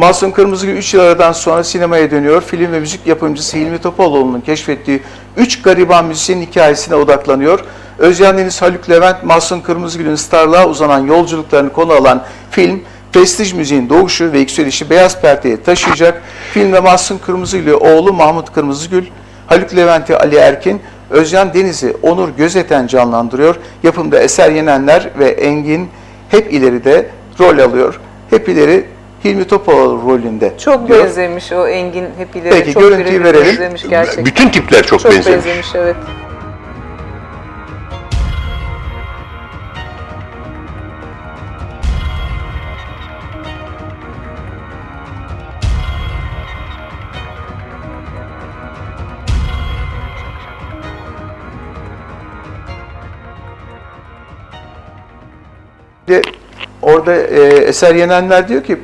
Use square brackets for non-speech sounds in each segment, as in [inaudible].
Mahsun Kırmızıgül 3 yıl aradan sonra sinemaya dönüyor. Film ve müzik yapımcısı Hilmi Topaloğlu'nun keşfettiği 3 gariban müzisyenin hikayesine odaklanıyor. Özcan Deniz, Haluk Levent, Mahsun Kırmızıgül'ün starlığa uzanan yolculuklarını konu alan film, prestij müziğin doğuşu ve yükselişi beyaz perdeye taşıyacak. Filmde Mahsun Kırmızıgül'ü oğlu Mahmut Kırmızıgül, Haluk Levent'i Ali Erkin, Özcan Deniz'i Onur Gözeten canlandırıyor. Yapımda Eser Yenenler ve Engin hep ileride rol alıyor. Hep ileri Hilmi Topaloğlu rolünde. Çok diyor. benzemiş o Engin Hepileri. Peki, çok görüntüyü verelim. Benzemiş gerçekten. Bütün tipler çok, çok benzemiş. benzemiş evet. Orada e, Eser Yenenler diyor ki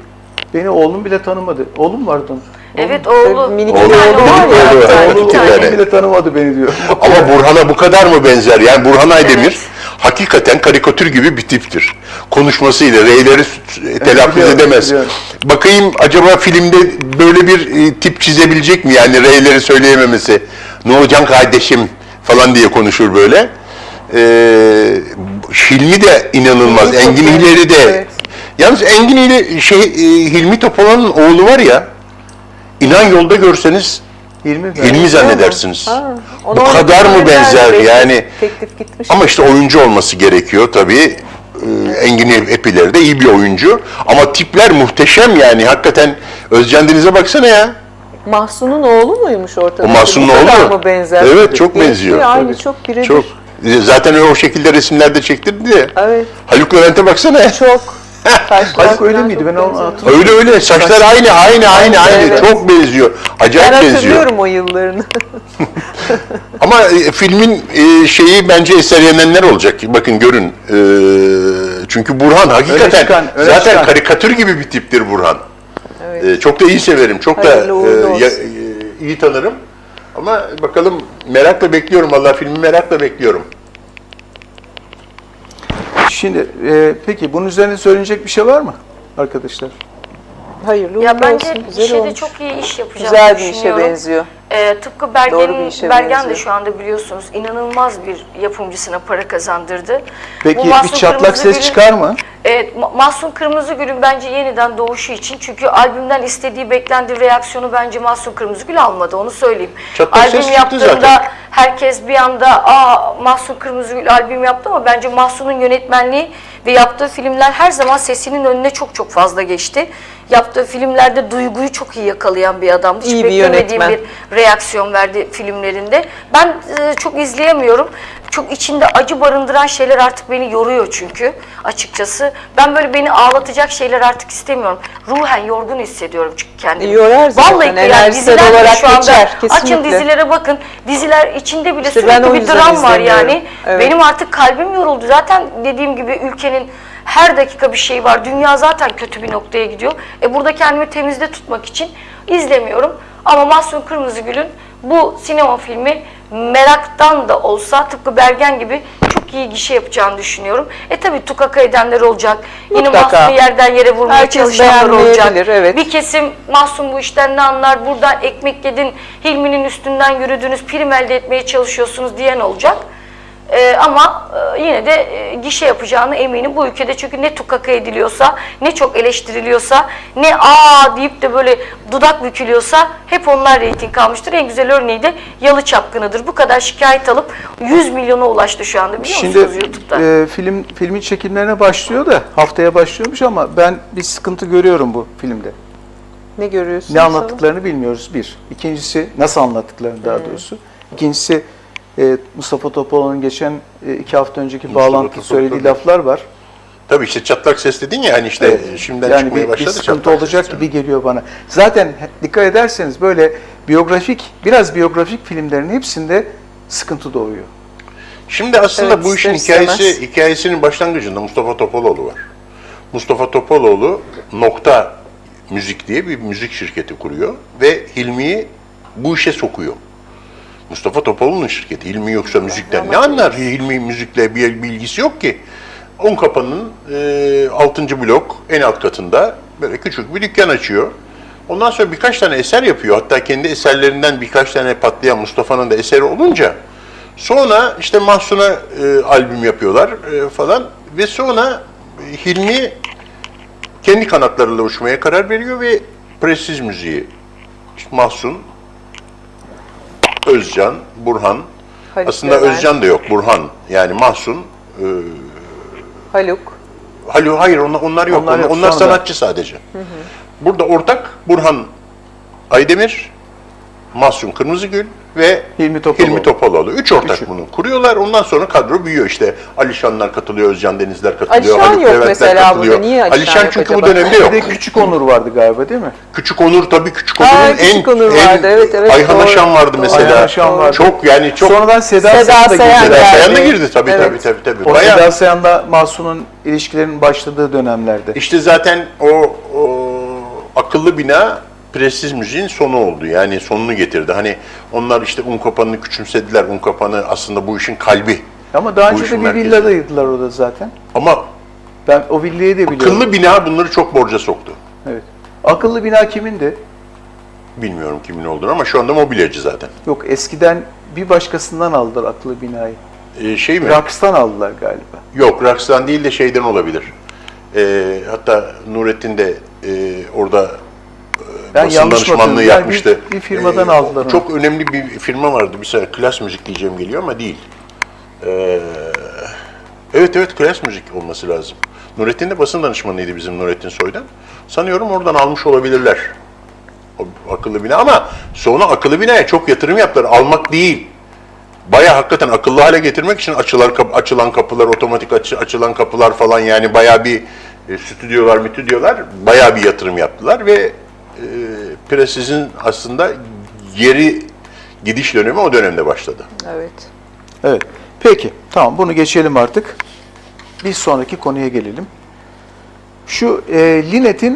beni oğlum bile tanımadı. Oğlum vardı onun. Evet oğlu. minik bir oğlu- tane oğlu var ya, var, evet, bir Oğlum, iki tane. tane. oğlum bile tanımadı beni diyor. [laughs] Ama Burhan'a bu kadar mı benzer? Yani Burhan Aydemir Evet. hakikaten karikatür gibi bir tiptir. Konuşmasıyla R'leri s- telaffuz biliyorum, edemez. biliyorum. Bakayım acaba filmde böyle bir e, tip çizebilecek mi? Yani R'leri söyleyememesi. Ne olacak kardeşim falan diye konuşur böyle. Ee, Hilmi de inanılmaz. Engin iyi, İleri de. evet. Yalnız Engin ile şey e, Hilmi Topala'nın oğlu var ya. İnan yolda görseniz Hilmi, Hilmi zannedersiniz. Ha, Bu kadar mı benzer yani? Teklif gitmiş. Ama işte oyuncu olması gerekiyor tabii. Ee, Engin Epileri de iyi bir oyuncu. Ama tipler muhteşem yani. Hakikaten Özcan Deniz'e baksana ya. Mahsun'un oğlu muymuş ortada? O Mahsun'un oğlu. mı benzer? Evet, çok Benziyor, benziyor. Aynı Tabii. çok birebir. Çok. Zaten o şekilde resimlerde çektirdi ya. Evet. Haluk Levent'e baksana ya. Çok. Haluk öyle miydi? Ben onu. Öyle öyle. Saçlar aynı, aynı, aynı, aynı. Evet. Çok benziyor. Acayip Ben benziyor. hatırlıyorum o yıllarını. [laughs] Ama e, filmin e, şeyi bence eser yenenler olacak. Bakın görün. E, çünkü Burhan hakikaten çıkan, öne zaten çıkan. karikatür gibi bir tiptir Burhan. Evet. E, çok da iyi severim. Çok Hayırlı da e, ya- e, iyi tanırım. Ama bakalım merakla bekliyorum Allah filmi merakla bekliyorum. Şimdi e, peki bunun üzerine söylenecek bir şey var mı arkadaşlar? Hayırlı Ya uğurlu bence olsun. bir Güzel şeyde olmuş. çok iyi iş yapacağını Güzel bir işe düşünüyorum. benziyor. Ee, tıpkı işe Bergen de şu anda biliyorsunuz inanılmaz bir yapımcısına para kazandırdı. Peki Bu bir çatlak ses Kırmızıgül'ün- çıkar mı? Evet, Ma- Mahsun Kırmızıgül'ün bence yeniden doğuşu için çünkü albümden istediği beklendiği reaksiyonu bence Mahsun Kırmızıgül almadı onu söyleyeyim. Çatlak albüm yaptığında zaten. herkes bir anda aa Mahsun Kırmızıgül albüm yaptı ama bence Mahsun'un yönetmenliği ve yaptığı filmler her zaman sesinin önüne çok çok fazla geçti. Yaptığı filmlerde duyguyu çok iyi yakalayan bir adamdı. Hiç İyi bir beklemediğim yönetmen. bir reaksiyon verdi filmlerinde. Ben e, çok izleyemiyorum. Çok içinde acı barındıran şeyler artık beni yoruyor çünkü açıkçası. Ben böyle beni ağlatacak şeyler artık istemiyorum. Ruhen yorgun hissediyorum çünkü kendimi. Yorar zaten, Vallahi yani enerjisel diziler olarak şu anda geçer, açın kesinlikle. dizilere bakın. Diziler içinde bile İşte ben o sürekli bir yüzden dram var izlemiyorum. yani. Evet. Benim artık kalbim yoruldu. Zaten dediğim gibi ülkenin her dakika bir şey var. Dünya zaten kötü bir noktaya gidiyor. E burada kendimi temizde tutmak için izlemiyorum. Ama Mahsun Kırmızıgül'ün bu sinema filmi meraktan da olsa tıpkı Bergen gibi çok iyi gişe yapacağını düşünüyorum. E tabi tukaka edenler olacak. Yine. Mahsun'u yerden yere vurmaya Herkes çalışanlar olacak. evet. Bir kesim Mahsun bu işten ne anlar? Buradan ekmek yedin, Hilmi'nin üstünden yürüdünüz, prim elde etmeye çalışıyorsunuz diyen olacak. Ee, ama e, yine de e, gişe yapacağını eminim bu ülkede çünkü ne tukaka ediliyorsa, ne çok eleştiriliyorsa, ne aa deyip de böyle dudak bükülüyorsa hep onlar reyting kalmıştır. En güzel örneği de Yalı Çapkını'dır. Bu kadar şikayet alıp 100 milyona ulaştı şu anda biliyor Şimdi musunuz YouTube'da? e, film filmin çekimlerine başlıyor da haftaya başlıyormuş ama ben bir sıkıntı görüyorum bu filmde. Ne görüyorsun? Ne anlattıklarını bilmiyoruz bir. İkincisi nasıl anlattıklarını daha doğrusu. İkincisi e, Mustafa Topaloğlu'nun geçen e, iki hafta önceki Mustafa bağlantıda Topaloğlu. söylediği laflar var. Tabii işte çatlak ses dedin ya hani işte şimdiden yani çıkmaya bir, bir başladı. sıkıntı çatlak olacak ses. gibi geliyor bana. Zaten dikkat ederseniz böyle biyografik, biraz biyografik filmlerin hepsinde sıkıntı doğuyor. Şimdi aslında Evet, bu işin ister hikayesi istemez. hikayesinin başlangıcında Mustafa Topaloğlu var. Mustafa Topaloğlu Nokta Müzik diye bir müzik şirketi kuruyor ve Hilmi'yi bu işe sokuyor. Mustafa Topaloğlu'nun şirketi. Hilmi yoksa müzikten ne anlar? Hilmi müzikle bir bilgisi yok ki. Un Kapı'nın e, 6. blok en alt katında böyle küçük bir dükkan açıyor. Ondan sonra birkaç tane eser yapıyor. Hatta kendi eserlerinden birkaç tane patlayan Mustafa'nın da eseri olunca sonra işte Mahsun'a e, albüm yapıyorlar e, falan ve sonra Hilmi kendi kanatlarıyla uçmaya karar veriyor ve prestij müziği işte Mahsun, Özcan, Burhan Halit aslında Levent, Özcan da yok Burhan yani Mahsun e, Haluk. Hayır, hayır onlar, onlar yok. Onlar yok, onlar sanatçı sadece. Burada ortak Burhan Aydemir, Mahsun Kırmızıgül ve Hilmi Topaloğlu. Hilmi Topaloğlu. Üç ortak Üçü. bunu kuruyorlar. Ondan sonra kadro büyüyor işte. Alişanlar katılıyor, Özcan Denizler katılıyor, Alişan Haluk yok Leventler mesela katılıyor. burada. Niye Alişan yok çünkü bu acaba? dönemde yok. Bir de Küçük Onur vardı galiba değil mi? Küçük Onur tabii Küçük Ha, Onur'un en, Küçük Onur en vardı. Evet, evet, Ayhan doğru. Aşan vardı mesela. Ayhan Aşan vardı. Çok yani çok Sonradan Seda, Seda Sayan da Sayan girdi. Seda Sayan da geldi. girdi tabii Evet. tabii tabii tabii. O Bayağı- Seda Sayan'la Mahsun'un ilişkilerinin başladığı dönemlerde. İşte zaten o, o akıllı bina prestij müziğin sonu oldu. Yani sonunu getirdi. Hani onlar işte Unkapanı'nı küçümsediler. Unkapanı aslında bu işin kalbi. Ama daha Bu önce de bir merkezi. villadaydılar orada zaten. Ama Ben o villayı da biliyorum. akıllı bina bunları çok borca soktu. Evet. Akıllı bina kimindi? Bilmiyorum kimin olduğunu ama şu anda mobilyacı zaten. Yok eskiden bir başkasından aldılar akıllı binayı. Ee, şey mi? Raks'tan aldılar galiba. Yok, Raks'tan değil de şeyden olabilir. Ee, hatta Nurettin de e, orada Ben basın yanlış danışmanlığı bakıyorum. Yani yapmıştı. bir- bir firmadan Ee, aldılar onu. Çok önemli bir firma vardı. Bir saniye klas müzik diyeceğim geliyor ama değil. Ee, evet evet klas müzik olması lazım. Nurettin de basın danışmanıydı bizim Nurettin Soy'dan. Sanıyorum oradan almış olabilirler. O akıllı bina ama sonra akıllı binaya çok yatırım yaptılar. Almak değil. Baya hakikaten akıllı hale getirmek için açılan, kap- açılan kapılar, otomatik açı- açılan kapılar falan yani baya bir e, stüdyolar, mütüdyolar baya bir yatırım yaptılar ve Presiz'in aslında geri gidiş dönemi o dönemde başladı. Evet. Evet. Peki. Tamam bunu geçelim artık. Bir sonraki konuya gelelim. Şu e, Linet'in